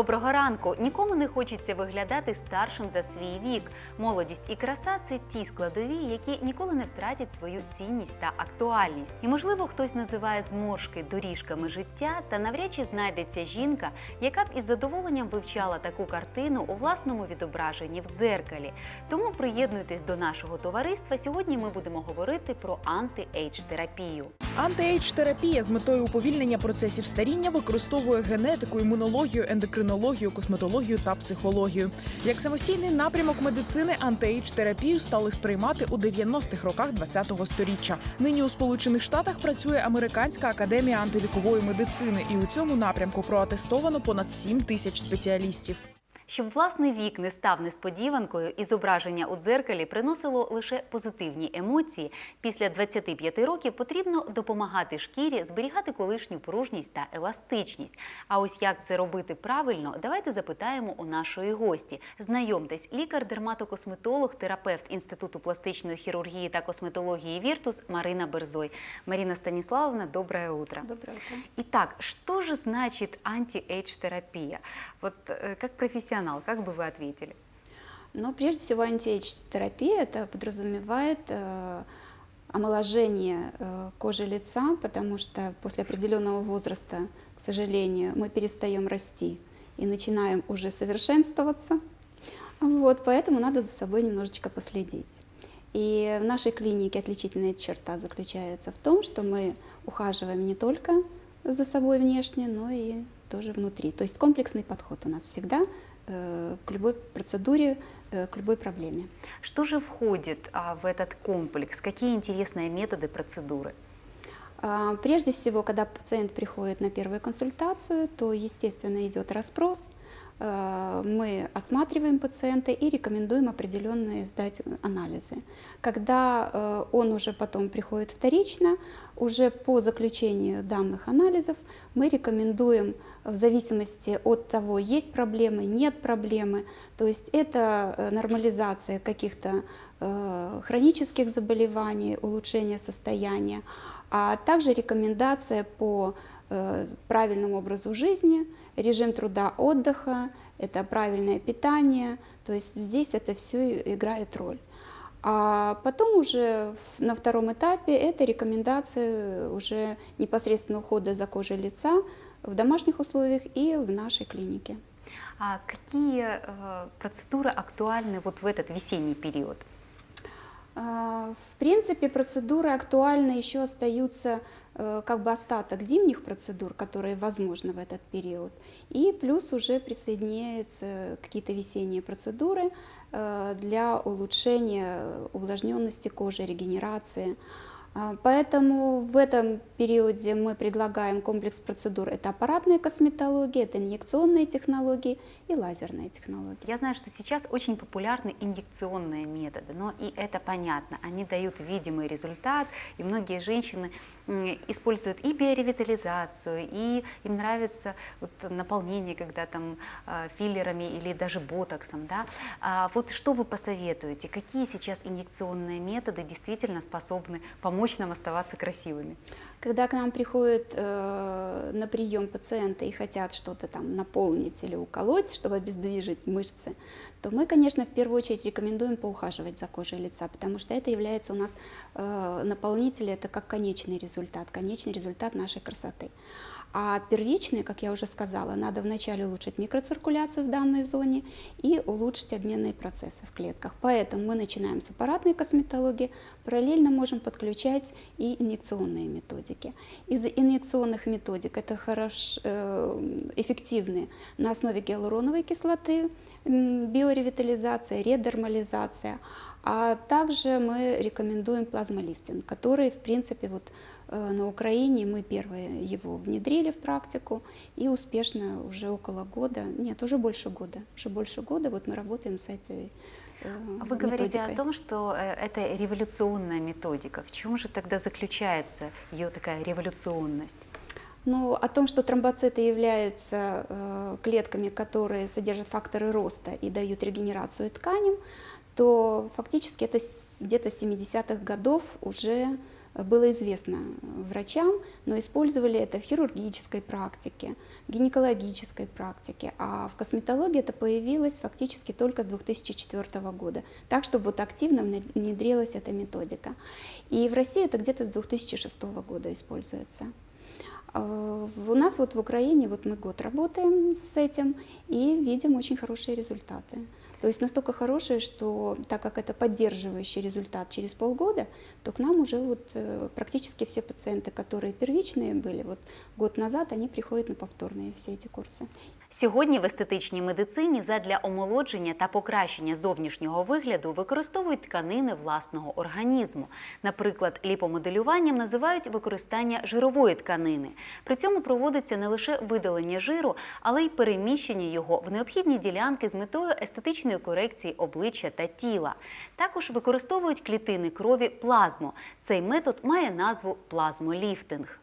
Доброго ранку! Нікому не хочеться виглядати старшим за свій вік. Молодість і краса це ті складові, які ніколи не втратять свою цінність та актуальність. І можливо, хтось називає зморшки доріжками життя, та навряд чи знайдеться жінка, яка б із задоволенням вивчала таку картину у власному відображенні в дзеркалі. Тому приєднуйтесь до нашого товариства. Сьогодні ми будемо говорити про анти-ейдж терапію. Анти-ейдж терапія з метою уповільнення процесів старіння використовує генетику, імунологію, ендокринологію, косметологію та психологію. Як самостійний напрямок медицини анти-ейдж терапію стали сприймати у 90-х роках ХХ століття. Нині у Сполучених Штатах працює Американська академія антивікової медицини, і у цьому напрямку проатестовано понад 7 тисяч спеціалістів. Щоб власний вік не став несподіванкою і зображення у дзеркалі приносило лише позитивні емоції, після 25 років потрібно допомагати шкірі зберігати колишню пружність та еластичність. А ось як це робити правильно, давайте запитаємо у нашої гості. Знайомтесь, лікар-дерматокосметолог, терапевт Інституту пластичної хірургії та косметології Віртус Марина Берзой. Марина Станиславовна, доброе утро. Доброе утро. Итак, что же значит анти-эйдж-терапия? Вот э, как профессионал, как бы вы ответили? Но прежде всего антиэйдж-терапия это подразумевает э, омоложение э, кожи лица, потому что после определенного возраста, к сожалению, мы перестаем расти и начинаем уже совершенствоваться. Вот, поэтому надо за собой немножечко последить. И в нашей клинике отличительная черта заключается в том, что мы ухаживаем не только за собой внешне, но и тоже внутри. То есть комплексный подход у нас всегда э, к любой процедуре, э, к любой проблеме. Что же входит а, в этот комплекс? Какие интересные методы, процедуры? А, Прежде всего, когда пациент приходит на первую консультацию, то, естественно, идет расспрос. Э, Мы осматриваем пациента и рекомендуем определенные сдать анализы. Когда э, он уже потом приходит вторично, уже по заключению данных анализов мы рекомендуем в зависимости от того, есть проблемы, нет проблемы. То есть это э, нормализация каких-то хронических заболеваний, улучшение состояния, а также рекомендация по э, правильному образу жизни, режим труда отдыха, это правильное питание, то есть здесь это все играет роль. А потом уже на втором этапе это рекомендации уже непосредственно ухода за кожей лица в домашних условиях и в нашей клинике. А какие э, процедуры актуальны вот в этот весенний период? А, В принципе, процедуры актуальны еще остаются э, как бы остаток зимних процедур, которые возможны в этот период. И плюс уже присоединяются какие-то весенние процедуры э, для улучшения увлажненности кожи, регенерации. А, Поэтому в этом периоде мы предлагаем комплекс процедур. Это аппаратная косметология, это инъекционные технологии и лазерные технологии. Я знаю, что сейчас очень популярны инъекционные методы, но и это понятно. Они дают видимый результат, и многие женщины используют и биоревитализацию, и им нравится вот наполнение, когда там э, филлерами или даже ботоксом. Да? А вот что вы посоветуете? Какие сейчас инъекционные методы действительно способны помочь нам оставаться красивыми? Когда к нам приходят э, на прием пациенты и хотят что-то там наполнить или уколоть, чтобы обездвижить мышцы, то мы, конечно, в первую очередь рекомендуем поухаживать за кожей лица, потому что это является у нас э, наполнители, это как конечный результат, конечный результат нашей красоты. А первичный, как я уже сказала, надо вначале улучшить микроциркуляцию в данной зоне и улучшить обменные процессы в клетках. Поэтому мы начинаем с аппаратной косметологии, параллельно можем подключать и инъекционные методики. Из инъекционных методик это хорош, э, эффективные на основе гиалуроновой кислоты, биоревитализация, редермализация, а также мы рекомендуем плазмолифтинг, который, в принципе, вот на Украине мы первые его внедрили в практику и успешно уже около года, нет, уже больше года, уже больше года вот мы работаем с этой э, Вы говорите методикой. о том, что э, это революционная методика. В чем же тогда заключается ее такая революционность? Ну, о том, что тромбоциты являются э, клетками, которые содержат факторы роста и дают регенерацию тканям, то фактически это где-то с 70-х годов уже э, было известно врачам, но использовали это в хирургической практике, гинекологической практике, а в косметологии это появилось фактически только с 2004 года, так что вот активно внедрилась эта методика. И в России это где-то с 2006 года используется. А, У нас вот в Украине, вот мы год работаем с этим и видим очень хорошие результаты. То есть настолько хорошие, что так как это поддерживающий результат через полгода, то к нам уже вот э, практически все пациенты, которые первичные были, вот год назад, они приходят на повторные все эти курсы. Сьогодні в естетичній медицині задля омолодження та покращення зовнішнього вигляду використовують тканини власного організму. Наприклад, ліпомоделюванням називають використання жирової тканини. При цьому проводиться не лише видалення жиру, але й переміщення його в необхідні ділянки з метою естетичної корекції обличчя та тіла. Також використовують клітини крові плазму. Цей метод має назву плазмоліфтинг.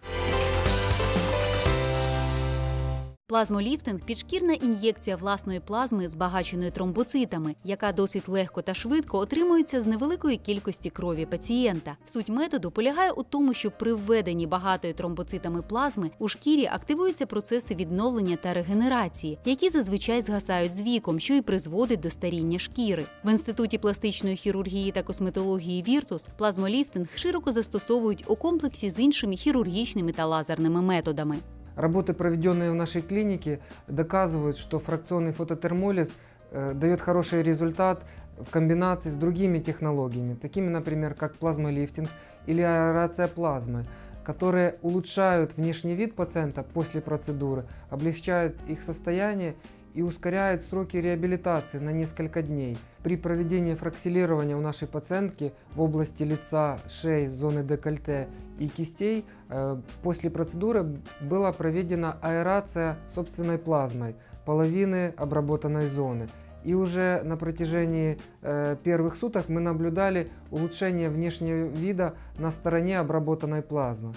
Плазмоліфтинг підшкірна ін'єкція власної плазми, збагаченої тромбоцитами, яка досить легко та швидко отримується з невеликої кількості крові пацієнта. Суть методу полягає у тому, що при введенні багатої тромбоцитами плазми у шкірі активуються процеси відновлення та регенерації, які зазвичай згасають з віком, що й призводить до старіння шкіри. В інституті пластичної хірургії та косметології Віртус плазмоліфтинг широко застосовують у комплексі з іншими хірургічними та лазерними методами. Работы, проведенные в нашей клинике, доказывают, что фракционный фототермолиз э, дает хороший результат в комбинации с другими технологиями, такими, например, как плазмолифтинг или аэрация плазмы, которые улучшают внешний вид пациента после процедуры, облегчают их состояние и ускоряют сроки реабилитации на несколько дней. При проведении фраксилирования у нашей пациентки в области лица, шеи, зоны декольте и кистей э, после процедуры была проведена аэрация собственной плазмой половины обработанной зоны. И уже на протяжении э, первых суток мы наблюдали улучшение внешнего вида на стороне обработанной плазмы.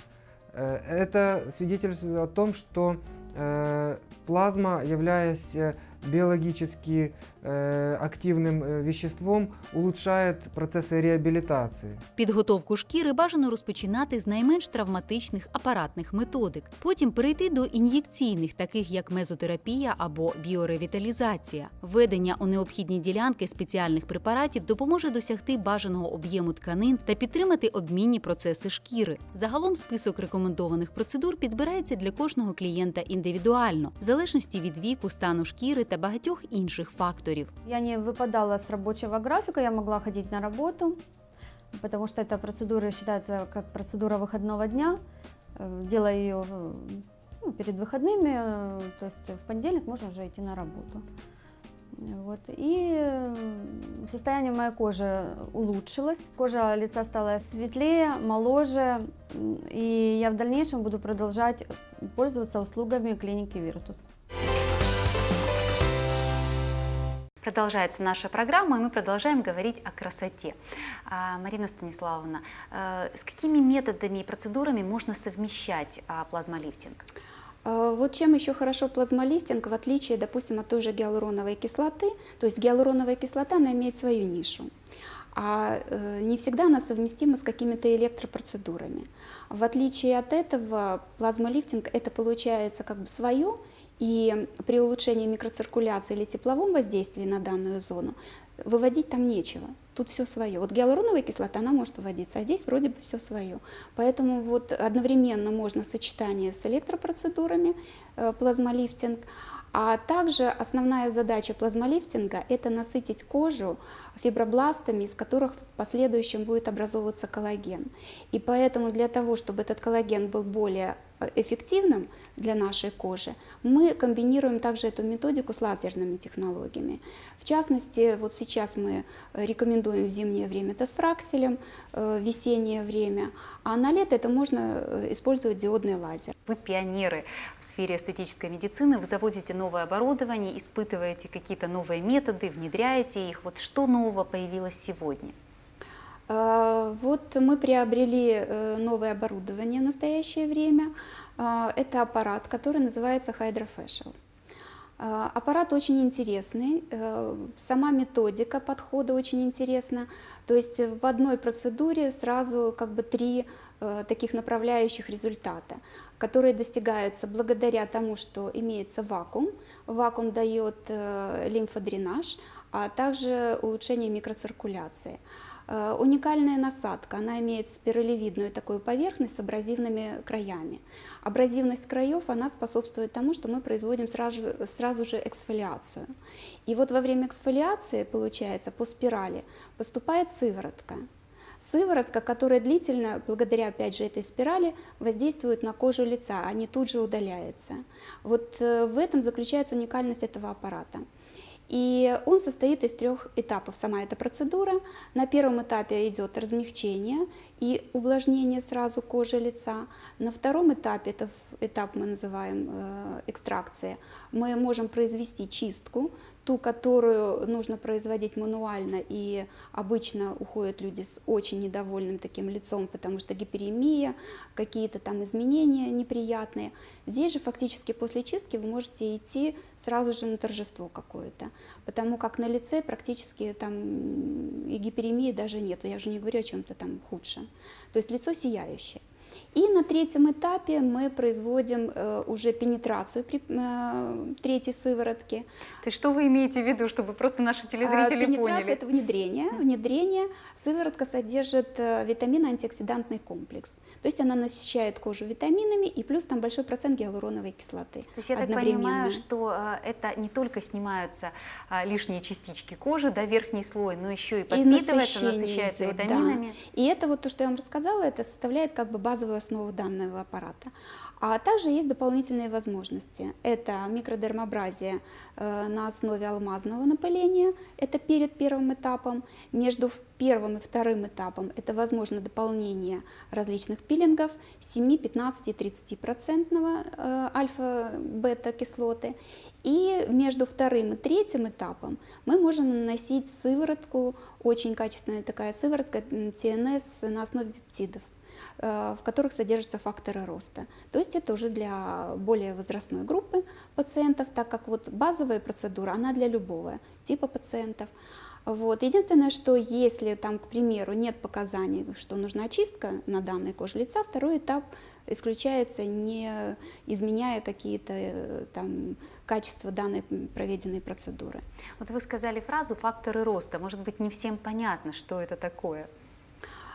Э, это свидетельствует о том, что плазма, являясь э, биологически активным э, веществом, улучшает процессы реабилитации. Підготовку шкіри бажано розпочинати з найменш травматичних апаратних методик, потім перейти до ін'єкційних, таких як мезотерапія або біоревіталізація. Введення у необхідні ділянки спеціальних препаратів допоможе досягти бажаного об'єму тканин та підтримати обмінні процеси шкіри. Загалом список рекомендованих процедур підбирається для кожного клієнта індивідуально, в залежності від віку, стану шкіри та багатьох інших факторів. Я не выпадала с рабочего графика, я могла ходить на работу, потому что эта процедура считается как процедура выходного дня. Э, Делаю ее ну, перед выходными, э, то есть в понедельник можно уже идти на работу. Вот. И э, состояние моей кожи улучшилось. Кожа лица стала светлее, моложе. И я в дальнейшем буду продолжать пользоваться услугами клиники Virtus. Продолжается наша программа, и мы продолжаем говорить о красоте. А, Марина Станиславовна, э, с какими методами и процедурами можно совмещать а, плазмолифтинг? А, Вот чем еще хорошо плазмолифтинг, в отличие, допустим, от той же гиалуроновой кислоты, то есть гиалуроновая кислота, она имеет свою нишу, а э, не всегда она совместима с какими-то электропроцедурами. В отличие от этого, плазмолифтинг это получается как бы свое, и при улучшении микроциркуляции или тепловом воздействии на данную зону выводить там нечего. Тут все свое. Вот гиалуроновая кислота, она может выводиться, а здесь вроде бы все свое. Поэтому вот одновременно можно сочетание с электропроцедурами, э, плазмолифтинг, а также основная задача плазмолифтинга – это насытить кожу фибробластами, из которых в последующем будет образовываться коллаген. И поэтому для того, чтобы этот коллаген был более эффективным для нашей кожи, мы комбинируем также эту методику с лазерными технологиями. В частности, вот сейчас мы рекомендуем в зимнее время это с фракселем, э, весеннее время, а на лето это можно э, использовать диодный лазер. Вы пионеры в сфере эстетической медицины, вы заводите новое оборудование, испытываете какие-то новые методы, внедряете их. Вот что нового появилось сегодня? А, Вот мы приобрели э, новое оборудование в настоящее время. А, Это аппарат, который называется Hydrofacial. Э, Аппарат очень интересный, э, сама методика подхода очень интересна. То есть в одной процедуре сразу как бы три э, таких направляющих результата, которые достигаются благодаря тому, что имеется вакуум. Вакуум дает э, лимфодренаж, а также улучшение микроциркуляции. Э, Уникальная насадка, она имеет спиралевидную такую поверхность с абразивными краями. Абразивность краев, она способствует тому, что мы производим сразу, сразу же эксфолиацию. И вот во время эксфолиации, получается, по спирали поступает сыворотка. Сыворотка, которая длительно, благодаря опять же этой спирали, воздействует на кожу лица, а не тут же удаляется. Вот э, в этом заключается уникальность этого аппарата. И он состоит из трех этапов, сама эта процедура. На первом этапе идет размягчение и увлажнение сразу кожи лица. На втором этапе, это этап мы называем э, экстракция, мы можем произвести чистку, ту, которую нужно производить мануально, и обычно уходят люди с очень недовольным таким лицом, потому что гиперемия, какие-то там изменения неприятные. Здесь же фактически после чистки вы можете идти сразу же на торжество какое-то, потому как на лице практически там и гиперемии даже нету, я уже не говорю о чем-то там худшем. То есть лицо сияющее. И на третьем этапе мы производим э, уже пенетрацию при э, третьей сыворотки. То есть что вы имеете в виду, чтобы просто наши А, телезрители Пенетрация поняли? это внедрение. Внедрение сыворотка содержит э, витаминно-антиоксидантный комплекс. То есть она насыщает кожу витаминами и плюс там большой процент гиалуроновой кислоты. То есть я так понимаю, что это не только снимаются а, лишние частички кожи, да, верхний слой, но еще и И подпитывается, насыщение насыщается идет, да. витаминами. И это вот то, что я вам рассказала, это составляет как бы базовую основу данного аппарата. А также есть дополнительные возможности. Это микродермобразия э, на основе алмазного напыления, это перед первым этапом. Между первым и вторым этапом это возможно дополнение различных пилингов 7, 15 и 30 процентного э, альфа-бета кислоты. И между вторым и третьим этапом мы можем наносить сыворотку, очень качественная такая сыворотка ТНС на основе пептидов в которых содержатся факторы роста. То есть это уже для более возрастной группы пациентов, так как вот базовая процедура, она для любого типа пациентов. Вот. Единственное, что если там, к примеру, нет показаний, что нужна очистка на данной коже лица, второй этап исключается, не изменяя какие-то э, там качества данной проведенной процедуры. Вот вы сказали фразу «факторы роста». Может быть, не всем понятно, что это такое.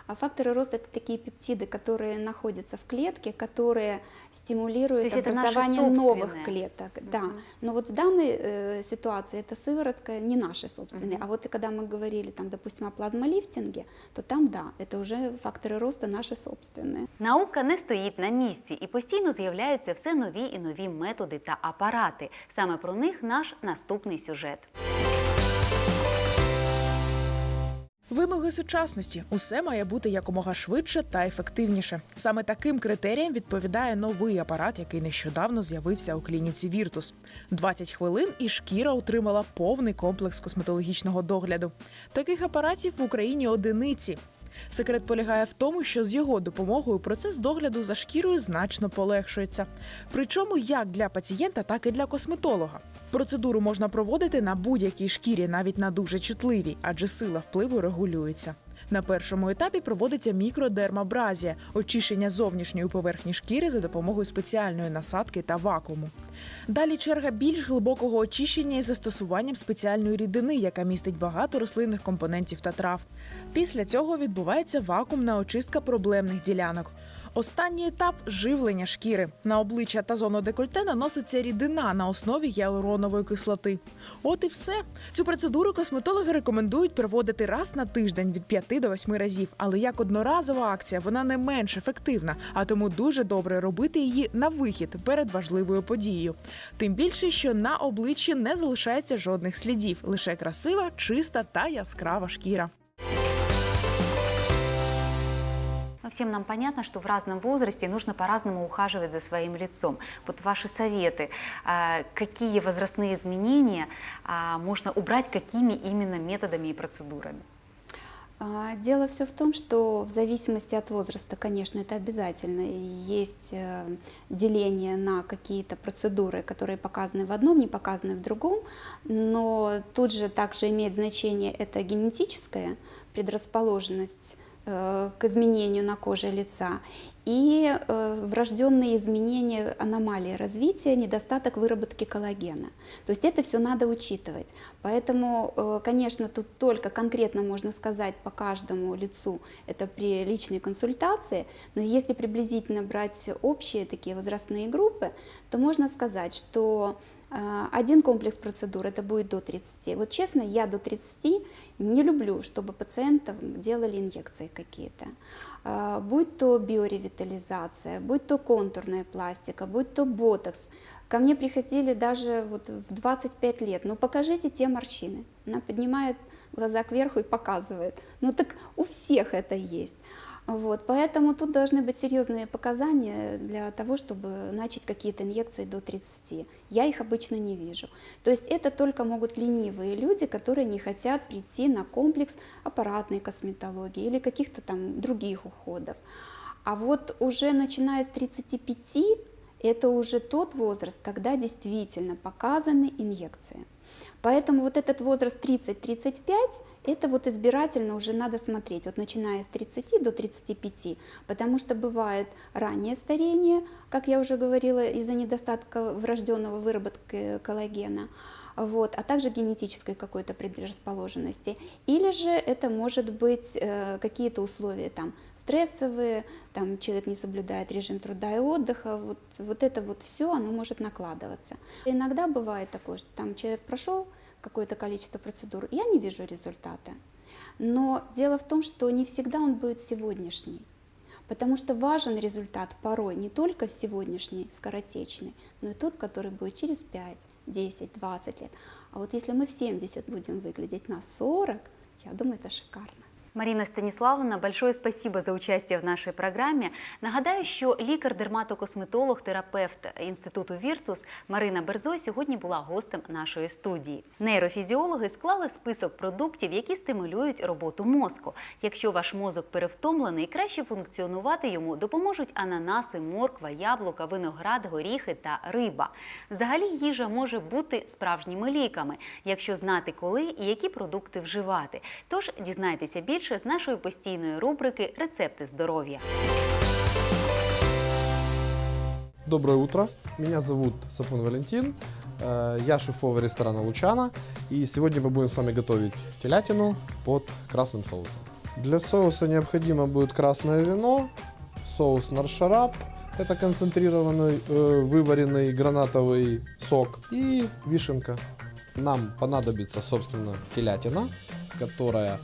А факторы роста это такие пептиды, которые находятся в клетке, которые стимулируют То есть это наши образование новых собственные? клеток. Да. Мгм. Но вот в данной э, ситуации эта сыворотка не наша собственная. Мгм. А вот и когда мы говорили, там, допустим, о плазмолифтинге, то там да, это уже факторы роста наши собственные. Наука не стоїть на місці і постійно з'являються все нові і нові методи та апарати. Саме про них наш наступний сюжет. Вимоги сучасності усе має бути якомога швидше та ефективніше. Саме таким критеріям відповідає новий апарат, який нещодавно з'явився у клініці Віртус. 20 хвилин і шкіра отримала повний комплекс косметологічного догляду. Таких апаратів в Україні одиниці. Секрет полягає в тому, що з його допомогою процес догляду за шкірою значно полегшується. Причому як для пацієнта, так і для косметолога. Процедуру можна проводити на будь-якій шкірі, навіть на дуже чутливій, адже сила впливу регулюється. На першому етапі проводиться мікродермабразія очищення зовнішньої поверхні шкіри за допомогою спеціальної насадки та вакууму. Далі черга більш глибокого очищення із застосуванням спеціальної рідини, яка містить багато рослинних компонентів та трав. Після цього відбувається вакуумна очистка проблемних ділянок. Останній етап живлення шкіри. На обличчя та зону декольте наноситься рідина на основі гіалуронової кислоти. От і все. Цю процедуру косметологи рекомендують проводити раз на тиждень від 5 до 8 разів. Але як одноразова акція вона не менш ефективна, а тому дуже добре робити її на вихід перед важливою подією. Тим більше, що на обличчі не залишається жодних слідів, лише красива, чиста та яскрава шкіра. Всем нам понятно, что в разном возрасте нужно по-разному ухаживать за своим лицом. Вот ваши советы, а, какие возрастные изменения а, можно убрать, какими именно методами и процедурами? А, Дело все в том, что в зависимости от возраста, конечно, это обязательно. Есть э, деление на какие-то процедуры, которые показаны в одном, не показаны в другом, но тут же также имеет значение это генетическая предрасположенность к изменению на коже лица и э, врожденные изменения аномалии развития, недостаток выработки коллагена. То есть это все надо учитывать. Поэтому, э, конечно, тут только конкретно можно сказать по каждому лицу, это при личной консультации, но если приблизительно брать общие такие возрастные группы, то можно сказать, что э, один комплекс процедур это будет до 30. Вот честно, я до 30 не люблю, чтобы пациентам делали инъекции какие-то. А, Будь то биоревитализация, будь то контурная пластика, будь то ботокс. Ко мне приходили даже вот в 25 лет. Ну покажите те морщины. Она поднимает глаза кверху и показывает. Ну так у всех это есть. Вот, поэтому тут должны быть серьезные показания для того, чтобы начать какие-то инъекции до 30. Я их обычно не вижу. То есть это только могут ленивые люди, которые не хотят прийти на комплекс аппаратной косметологии или каких-то там других уходов. А вот уже начиная с 35 это уже тот возраст, когда действительно показаны инъекции. Поэтому вот этот возраст 30-35, это вот избирательно уже надо смотреть, вот начиная с 30 до 35, потому что бывает раннее старение, как я уже говорила, из-за недостатка врожденного выработки коллагена, вот, а также генетической какой-то предрасположенности. Или же это может быть э, какие-то условия там стрессовые, там человек не соблюдает режим труда и отдыха, вот, вот это вот все, оно может накладываться. Иногда бывает такое, что там человек прошел какое-то количество процедур, я не вижу результата. Но дело в том, что не всегда он будет сегодняшний. Потому что важен результат порой не только сегодняшний, скоротечный, но и тот, который будет через 5, 10, 20 лет. А вот если мы в 70 будем выглядеть на 40, я думаю, это шикарно. Марина Станіславовна, большое спасибо за участие в нашій програмі. Нагадаю, що лікар-дерматокосметолог, терапевт інституту Віртус Марина Берзой сьогодні була гостем нашої студії. Нейрофізіологи склали список продуктів, які стимулюють роботу мозку. Якщо ваш мозок перевтомлений, краще функціонувати йому допоможуть ананаси, морква, яблука, виноград, горіхи та риба. Взагалі їжа може бути справжніми ліками, якщо знати, коли і які продукти вживати. Тож дізнайтеся більше з нашої постійної рубрики Рецепти здоров'я. Доброе утро, меня зовут Сапун Валентин, э, я шеф-повар ресторана Лучана, и сегодня мы будем с вами готовить телятину под красным соусом. Для соуса необходимо будет красное вино, соус наршарап, это концентрированный э, вываренный гранатовый сок и вишенка. Нам понадобится, собственно, телятина, которая э,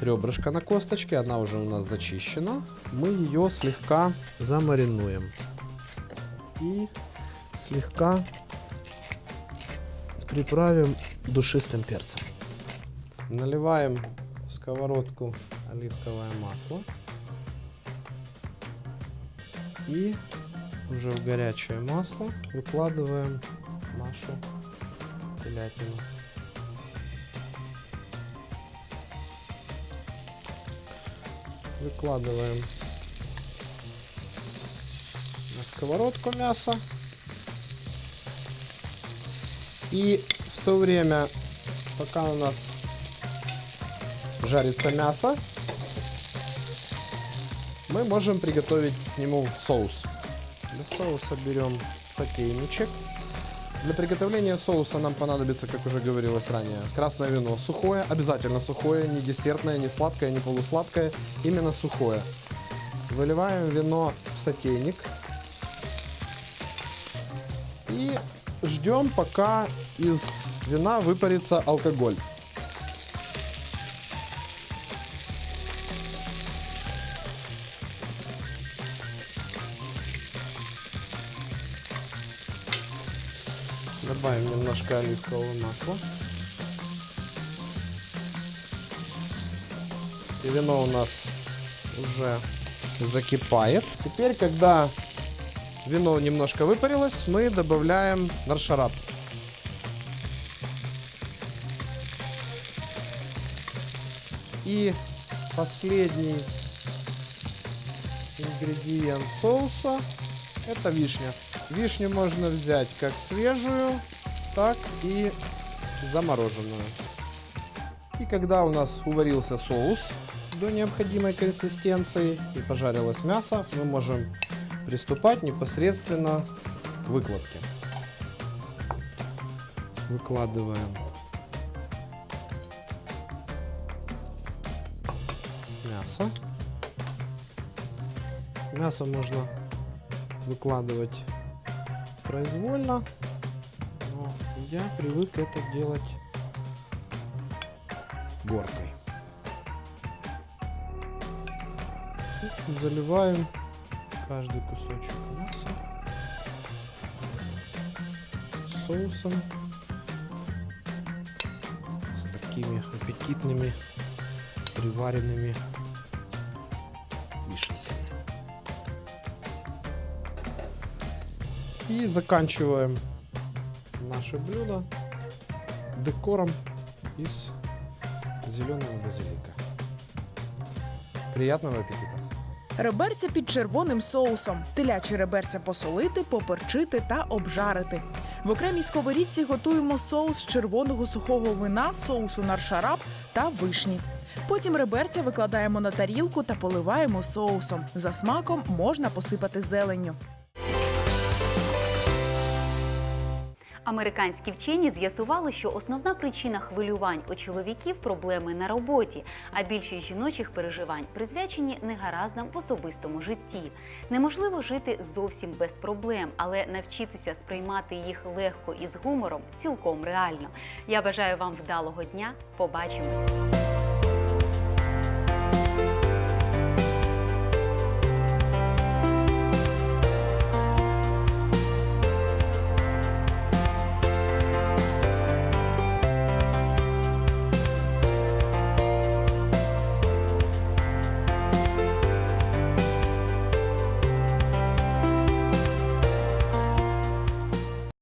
ребрышко на косточке, она уже у нас зачищена. Мы ее слегка замаринуем и слегка приправим душистым перцем. Наливаем в сковородку оливковое масло и уже в горячее масло выкладываем нашу телятину. Выкладываем на сковородку мясо. И в то время, пока у нас жарится мясо, мы можем приготовить к нему соус. Для соуса берем сотейничек. Для приготовления соуса нам понадобится, как уже говорилось ранее, красное вино сухое, обязательно сухое, не десертное, не сладкое, не полусладкое, именно сухое. Выливаем вино в сотейник и ждем, пока из вина выпарится алкоголь. Добавим немножко оливкового масла. И вино у нас уже закипает. Теперь, когда вино немножко выпарилось, мы добавляем наршарап. И последний ингредиент соуса – это вишня. Вишню можно взять как свежую, так и замороженную. И когда у нас уварился соус до необходимой консистенции и пожарилось мясо, мы можем приступать непосредственно к выкладке. Выкладываем мясо. Мясо можно выкладывать произвольно, но я привык это делать горкой. Заливаем каждый кусочек мяса соусом с такими аппетитными приваренными вишенками. И заканчиваем наше блюдо декором из зеленого базилика. Приятного аппетита! Реберця під червоним соусом, телячі реберця посолити, поперчити та обжарити. В окремій сковорідці готуємо соус червоного сухого вина, соусу наршараб та вишні. Потім реберця викладаємо на тарілку та поливаємо соусом. За смаком можна посипати зеленню. Американські вчені з'ясували, що основна причина хвилювань у чоловіків проблеми на роботі, а більшість жіночих переживань призвячені негаразнам в особистому житті. Неможливо жити зовсім без проблем, але навчитися сприймати їх легко і з гумором цілком реально. Я бажаю вам вдалого дня. Побачимось!